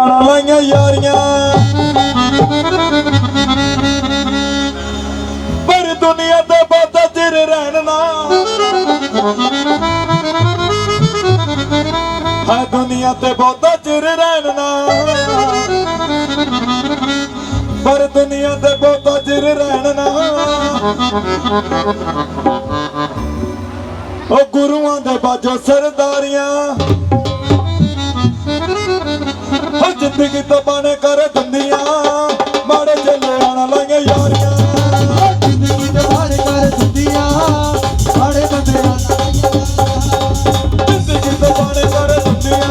ਲਾਈਆਂ ਯਾਰੀਆਂ। ਪਰ ਦੁਨੀਆ ਦਾ ਬਹੁਤਾ ਚਿਰ ਰਹਿਣਾ ਹੈ ਦੁਨੀਆ ਤੇ ਬਹੁਤਾ ਚਿਰ ਰਹਿਣਾ ਪਰ ਦੁਨੀਆ ਤੇ ਬਹੁਤਾ ਚਿਰ ਰਹਿਣਾ ਉਹ ਗੁਰੂਆਂ ਦੇ ਬਾਜੋ ਸਰਦਾਰੀਆਂ। ਹੋ ਜ਼ਿੰਦਗੀ ਤੋਂ ਬਾਣੇ ਕਰ ਦਿੰਦੀਆਂ ਮਾੜੇ ਚੱਲੇ ਆਣਾ ਲਾਈਆਂ ਯਾਰੀਆਂ ਜ਼ਿੰਦਗੀ ਦੇ ਬਾਰੇ ਕਰ ਦਿੰਦੀਆਂ ਮਾੜੇ ਬੰਦਿਆਂ ਜ਼ਿੰਦਗੀ ਤੋਂ ਬਾਣੇ ਕਰ ਦਿੰਦੀਆਂ।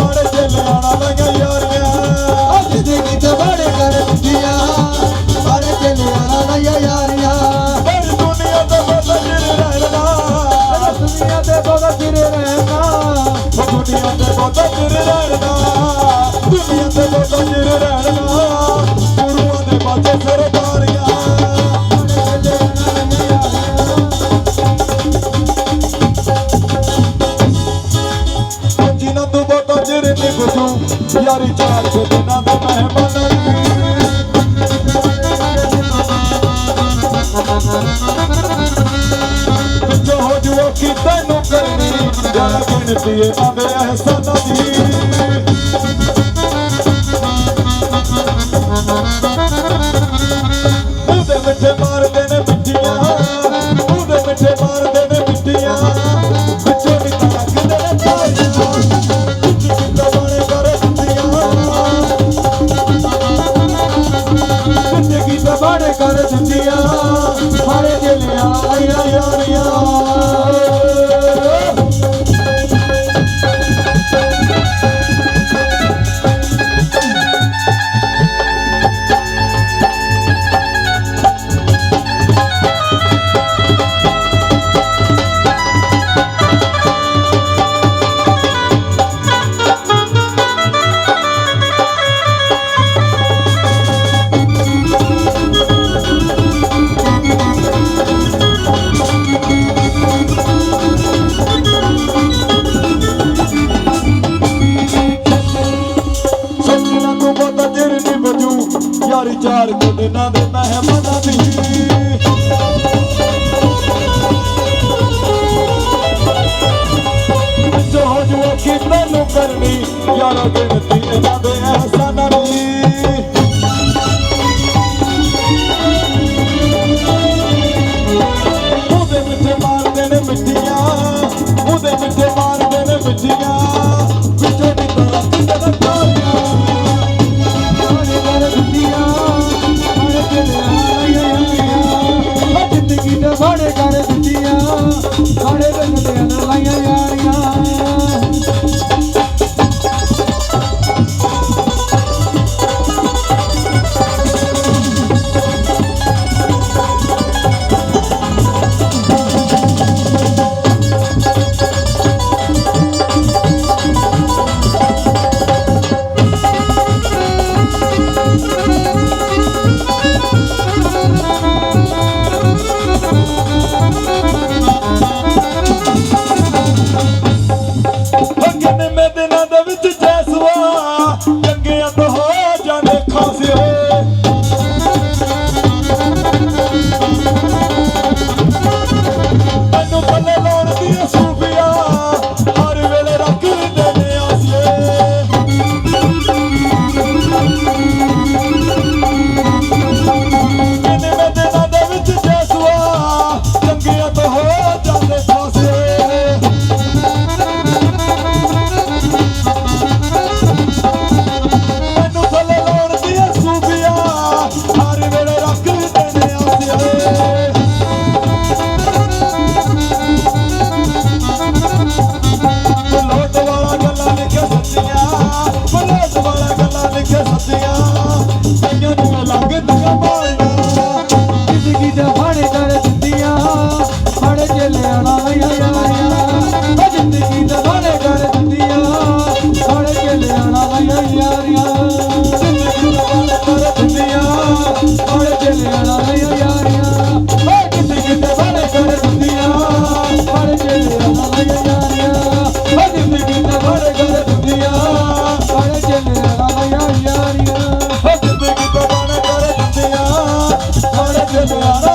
ਮਾੜੇ ਚੱਲੇ ਆਣਾ ਲਾਈਆਂ ਯਾਰੀਆਂ। ਜ਼ਿੰਦਗੀ ਦੇ ਬਾਰੇ ਕਰ ਦਿੰਦੀਆਂ ਮਾੜੇ ਚੱਲਿਆ ਨਾ ਯਾਰੀਆਂ ਪਰ ਦੁਨੀਆ ਤੇ ਬਦਲ ਰਹਿਣਾ। ਦੁਨੀਆ ਤੇ ਬਹੁਤ ਚਿਰ ਰਹਿਣਾ। ਦੁਨੀਆ ਤੇ ਬਦਲ ਰਹਿਣਾ। ਦੁਨੀਆ ਰਹਿਣਾ ਗੁਰੂਆਂ ਦੇ ਬਾਜੇ ਸਰਦਾਰੀਆਂ ਜਿਨ੍ਹਾਂ ਤੋਂ ਬਹੁਤਾ ਚਿਰ ਨਹੀਂ ਗੁਜ਼ੂ ਯਾਰੀ ਚਾਰ ਕੁ ਦਿਨਾਂ ਦਾ ਮਹਿਮਾਨ ਜੋ ਹੋ ਕੀ ਤੈਨੂੰ ਕਰਨੀ, ਜਰਾ ਗਿਣਤੀ ਇਹਨਾਂ ਦੇ ਅਹਿਸਾਨਾਂ ਦੀ ਮਿੱਠੇ ਮਾਰਦੇ ਨੇ ਮਿੱਠੀਆਂ ਵਿੱਚੋਂ ਵੀ ਤੜਕਦੇ ਨੇ ਤਾਰੀਆਂ ਜਿੱਦਾਂ ਬਾਣੇ ਕਰ ਦਿੰਦੀਆਂ। ਜ਼ਿੰਦਗੀ ਦੇ ਬਾਰੇ ਕਰ ਦਿੰਦੀਆਂ ਮਾੜੇ ਆਇਆ ਯਾਰੀਆਂ ਚਾਰ ਗੁਣ ਇਹਨਾਂ ਦੇ ਮਹਿਮਾਨਾਂ ਦੀ। ਜੋ ਜੋ ਕਰਨੀ, ਯਾਰੋ ਦੀ ਉਹਦੇ ਮਿੱਠੇ ਮਾਰਦੇ ਨੇ ਮਿੱਠੀਆਂ, ਉਹਦੇ ਮਿੱਠੇ ਮਾਰਦੇ ਨੇ ਮਿੱਠੀਆਂ। ਹੋ ਜਾਂਦੇ ਖਾਸਿਓ Sonora.